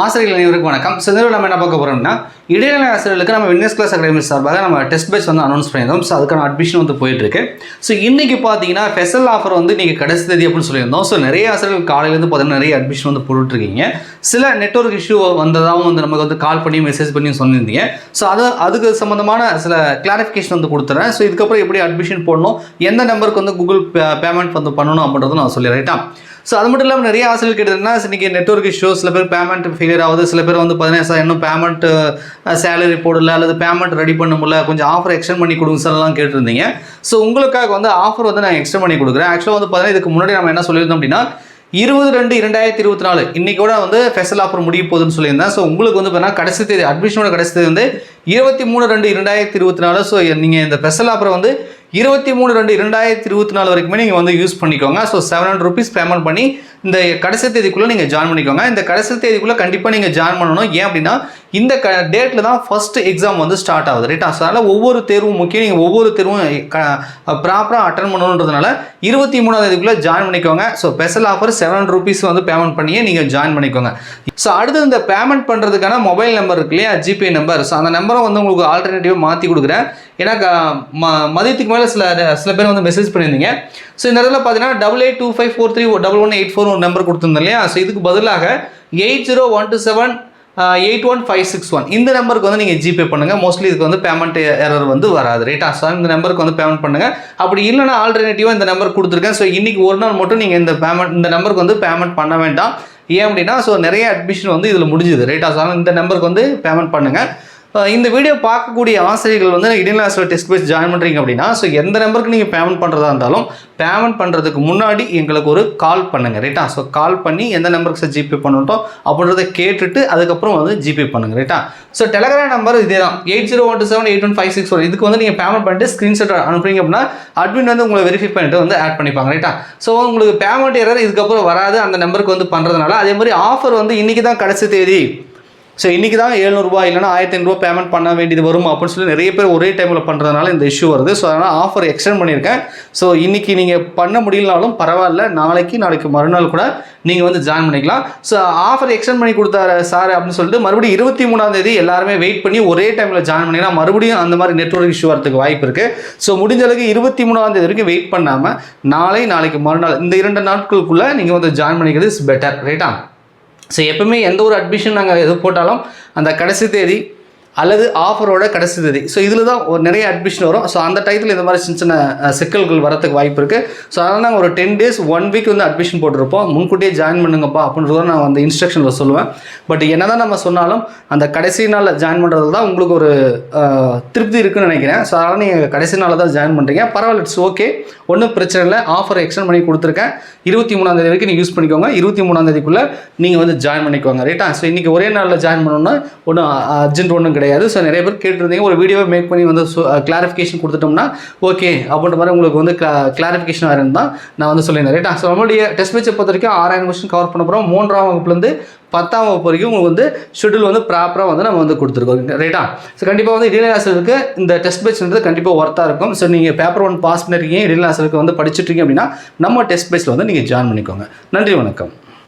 ஆசிரியர்கள் அனைவருக்கும் வணக்கம். சில இதில் நம்ம என்ன பார்க்க போகிறோம்னா இடைநிலை ஆசிரியர்களுக்கு நம்ம வின்னஸ் கிளாஸ் அகாடமி சார்பாக நம்ம டெஸ்ட் பேஸ் வந்து அனௌன்ஸ் பண்ணியிருந்தோம். ஸோ அதுக்கான அட்மிஷன் வந்து போயிட்டுருக்கு. ஸோ இன்றைக்கி பார்த்தீங்கன்னா ஸ்பெஷல் ஆஃபர் வந்து நீங்கள் கடைசி தேதி அப்படின்னு சொல்லியிருந்தோம். ஸோ நிறைய ஆசிரியர்கள் காலையிலேருந்து பார்த்தீங்கன்னா நிறைய அட்மிஷன் வந்து போட்டுட்ருக்கீங்க. சில நெட்வொர்க் இஷ்யூ வந்ததாகவும் வந்து நமக்கு வந்து கால் பண்ணி மெசேஜ் பண்ணி சொல்லியிருந்தீங்க ஸோ அது அதுக்கு சம்மந்தமான சில கிளாரிஃபிகேஷன் வந்து கொடுத்துறேன். ஸோ இதுக்கப்புறம் எப்படி அட்மிஷன் போடணும் எந்த நம்பருக்கு வந்து கூகுள் பேமெண்ட் வந்து பண்ணணும் அப்படின்றத நான் சொல்லி ரைட்டா ஸோ அது மட்டும் இல்லாமல் நிறைய ஆசிரியர் கேட்டதுன்னா இன்னைக்கு நெட்ஒர்க் இஷ்யூ சில பேர் பேமெண்ட் ஃபெயிலியர் ஆகுது சில பேர் வந்து பார்த்தீங்கன்னா சார் இன்னும் பேமெண்ட் சேலரி போடல அல்லது பேமெண்ட் ரெடி பண்ண முடியல கொஞ்சம் ஆஃபர் எக்ஸ்டெண்ட் பண்ணி கொடுங்க சார் கேட்டிருந்தீங்க. ஸோ உங்களுக்காக வந்து ஆஃபர் வந்து நான் எக்ஸ்டெண்ட் பண்ணி கொடுக்குறேன். ஆக்சுவலாக வந்து பார்த்தீங்கன்னா இதுக்கு முன்னாடி நம்ம என்ன சொல்லியிருந்தோம் அப்படின்னா இருபது ரெண்டு இரண்டாயிரத்தி இருபத்தி நாலு இன்னைக்கோட வந்து ஸ்பெஷல் ஆஃபர் முடிய போகுதுன்னு சொல்லியிருந்தேன். ஸோ உங்களுக்கு வந்து பார்த்தீங்கன்னா கடைசி தேதி அட்மிஷனோட கடைசி தேதி வந்து இருபத்தி மூணு ரெண்டு இரண்டாயிரத்தி இருபத்தி நாலு. ஸோ நீங்கள் இந்த ஸ்பெஷல் ஆஃபரை வந்து இருபத்தி மூணு ரெண்டு இரண்டாயிரத்தி இருபத்தி நாலு வரைக்குமே நீங்கள் வந்து யூஸ் பண்ணிக்கோங்க. So seven hundred rupees payment பண்ணி இந்த கடைசி தேதிக்குள்ளே நீங்கள் ஜாயின் பண்ணிக்கோங்க. இந்த கடைசி தேதிக்குள்ளே கண்டிப்பாக நீங்கள் ஜாயின் பண்ணணும். ஏன் அப்படின்னா இந்த க டேட்டில் தான் ஃபஸ்ட்டு எக்ஸாம் வந்து ஸ்டார்ட் ஆகுது ரைட்டா ஸோ அதனால் ஒவ்வொரு தேர்வும் முக்கியம். நீங்கள் ஒவ்வொரு தேர்வும் ப்ராப்பராக அட்டன் பண்ணணுன்றதுனால இருபத்தி மூணாவது தேதிக்குள்ளே ஜாயின் பண்ணிக்கோங்க. So special offer seven rupees வந்து பேமெண்ட் பண்ணியே நீங்கள் ஜாயின் பண்ணிக்கோங்க. ஸோ அடுத்து இந்த பேமெண்ட் பண்ணுறதுக்கான மொபைல் நம்பர் இருக்கு இல்லையா? ஜிபே நம்பர் ஸோ அந்த நம்பரை வந்து உங்களுக்கு ஆல்டர்னேட்டிவாக மாற்றி கொடுக்குறேன். ஏன்னா க- ம மதியத்துக்கு மேலே சில சில பேர் வந்து மெசேஜ் பண்ணியிருந்தீங்க. ஸோ இந்த இடத்துல பார்த்தீங்கன்னா double eight two five four three double one eight four ஒரு நம்பர் கொடுத்துருந்தேன் இல்லையா? ஸோ இதுக்கு பதிலாக eight zero one two seven eight one five six one இந்த நம்பருக்கு வந்து நீங்கள் ஜிபே பண்ணுங்கள் மோஸ்ட்லி இதுக்கு வந்து பேமெண்ட் எரர் வந்து வராது. ரைட்டா ஸோ இந்த நம்பருக்கு வந்து பேமெண்ட் பண்ணுங்கள் அப்படி இல்லைனா ஆல்டர்னேட்டிவாக இந்த நம்பர் கொடுத்துருக்கேன். ஸோ இன்றைக்கி ஒரு நாள் மட்டும் நீங்கள் இந்த பேமெண்ட் இந்த நம்பருக்கு வந்து பேமெண்ட் பண்ண வேண்டாம். ஏன் அப்படின்னா ஸோ நிறைய அட்மிஷன் வந்து இதில் முடிஞ்சுது. ரைட்டா ஸோ இந்த நம்பருக்கு வந்து பேமெண்ட் பண்ணுங்கள் இந்த வீடியோ பார்க்கக்கூடிய ஆசிரியர்கள் வந்து இடைநிலை டெஸ்ட் பேஸ் ஜாயின் பண்ணுறீங்க அப்படின்னா ஸோ எந்த நம்பருக்கு நீங்கள் பேமெண்ட் பண்ணுறதா இருந்தாலும் பேமெண்ட் பண்ணுறதுக்கு முன்னாடி எங்களுக்கு ஒரு கால் பண்ணுங்கள் ரைட்டா ஸோ கால் பண்ணி எந்த நம்பருக்கு சார் ஜிபே பண்ணட்டும் அப்படின்றத கேட்டுட்டு அதுக்கப்புறம் வந்து ஜிபே பண்ணுங்கள் ரைட்டா ஸோ டெலகிராம் நம்பர் இதே தான் eight zero one two seven eight one five six one இதுக்கு வந்து நீங்கள் பேமெண்ட் பண்ணிட்டு ஸ்க்ரீன்ஷாட் அனுப்புறீங்க அப்படின்னா அட்மின் வந்து உங்களை வெரிஃபை பண்ணிட்டு வந்து ஆட் பண்ணிப்பாங்க ரைட்டா ஸோ உங்களுக்கு பேமெண்ட் எரர் இதுக்கப்புறம் வராது அந்த நம்பருக்கு வந்து பண்ணுறதுனால அதே மாதிரி ஆஃபர் வந்து இன்றைக்கி தான் கடைசி தேதி. ஸோ இன்றைக்கி தான் எழுநூறுபா இல்லைனா ஆயிரத்தி ஐநூறுபா பேமெண்ட் பண்ண வேண்டியது வரும் அப்படின்னு சொல்லி நிறைய பேர் ஒரே டைமில் பண்ணுறதுனால இந்த இஷ்யூ வருது. ஸோ அதனால் ஆஃபர் எக்ஸ்டெண்ட் பண்ணியிருக்கேன். ஸோ இன்றைக்கி நீங்கள் பண்ண முடியலனாலும் பரவாயில்ல. நாளைக்கு நாளைக்கு மறுநாள் கூட நீங்கள் வந்து ஜாயின் பண்ணிக்கலாம். ஸோ ஆஃபர் எக்ஸ்டெண்ட் பண்ணி கொடுத்தாரு சார் அப்படின்னு சொல்லிட்டு மறுபடியும் இருபத்தி மூணாம் தேதி எல்லாருமே வெயிட் பண்ணி ஒரே டைமில் ஜாயின் பண்ணினா மறுபடியும் அந்த மாதிரி நெட்வொர்க் இஷ்யூ வரதுக்கு வாய்ப்பு இருக்குது ஸோ முடிஞ்ச அளவுக்கு இருபத்தி மூணாம் தேதி வரைக்கும் வெயிட் பண்ணாமல் நாளை நாளைக்கு மறுநாள் இந்த இரண்டு நாட்களுக்குள்ளே நீங்கள் வந்து ஜாயின் பண்ணிக்கிறது இஸ் பெட்டர் ரைட்டா ஸோ எப்பவுமே எந்த ஒரு அட்மிஷன் நாங்கள் எது போட்டாலும் அந்த கடைசி தேதி அல்லது ஆஃபரோட கடைசி தேதி. ஸோ இதில் தான் ஒரு நிறைய அட்மிஷன் வரும். ஸோ அந்த டயத்தில் இந்த மாதிரி சின்ன சின்ன சிக்கல்கள் வரதுக்கு வாய்ப்பு இருக்குது ஸோ அதனால் நாங்கள் ஒரு டென் டேஸ் ஒன் வீக் வந்து அட்மிஷன் போட்டிருப்போம். முன்கூட்டியே ஜாயின் பண்ணுங்கப்பா அப்படின்றத நான் அந்த இன்ஸ்ட்ரக்ஷனில் சொல்லுவேன். பட் என்ன தான் நம்ம சொன்னாலும் அந்த கடைசி நாளில் ஜாயின் பண்ணுறது தான் உங்களுக்கு ஒரு திருப்தி இருக்குன்னு நினைக்கிறேன். ஸோ அதனால் நீங்கள் கடைசி நாளில் தான் ஜாயின் பண்ணுறீங்க பரவாயில்ல இட்ஸ் ஓகே ஒன்றும் பிரச்சனை இல்லை. ஆஃபர் எக்ஸ்டெண்ட் பண்ணி கொடுத்துருக்கேன். இருபத்தி மூணாம் தேதி வரைக்கும் நீங்கள் யூஸ் பண்ணிக்கோங்க. இருபத்தி மூணாம் தேதிக்குள்ளே நீங்கள் வந்து ஜாயின் பண்ணிக்கோங்க. ரைட்டா ஸோ இன்றைக்கி ஒரே நாளில் ஜாயின் பண்ணணும்னா ஒன்றும் அர்ஜென்ட் ஒன்றும் கிடையாது. ஸோ நிறைய பேர் கேட்டிருந்தீங்க. ஒரு வீடியோவை மேக் பண்ணி வந்து கிளாரிஃபிகேஷன் uh, கொடுத்துட்டோம்னா ஓகே அப்படின்ற மாதிரி உங்களுக்கு வந்து கிளாரிஃபிகேஷன் வேறு தான் நான் வந்து சொல்லியிருந்தேன். ரைட்டா ஸோ நம்மளுடைய டெஸ்ட் பேச்சை பொறுத்த வரைக்கும் ஆறாயிரம் கொஸ்டின் கவர் பண்ண போகிறோம் மூன்றாம் வகுப்புலேருந்து பத்தாம் வகுப்பு வரைக்கும் உங்களுக்கு வந்து ஷெட்யூல் வந்து ப்ராப்பராக வந்து நம்ம வந்து கொடுத்துருக்கோம். ரைட்டா ஸோ கண்டிப்பாக வந்து இடைநிலை ஆசிரியருக்கு இந்த டெஸ்ட் பேட்ச்ன்றது கண்டிப்பாக ஒர்த்தாக இருக்கும். ஸோ நீங்கள் பேப்பர் ஒன் பாஸ் பண்ணிருக்கீங்க இடைநிலை ஆசிரியருக்கு வந்து படிச்சுட்டு இருக்கீங்க அப்படின்னா நம்ம டெஸ்ட் பேட்சில் வந்து நீங்கள் ஜாயின் பண்ணிக்கோங்க. நன்றி வணக்கம்.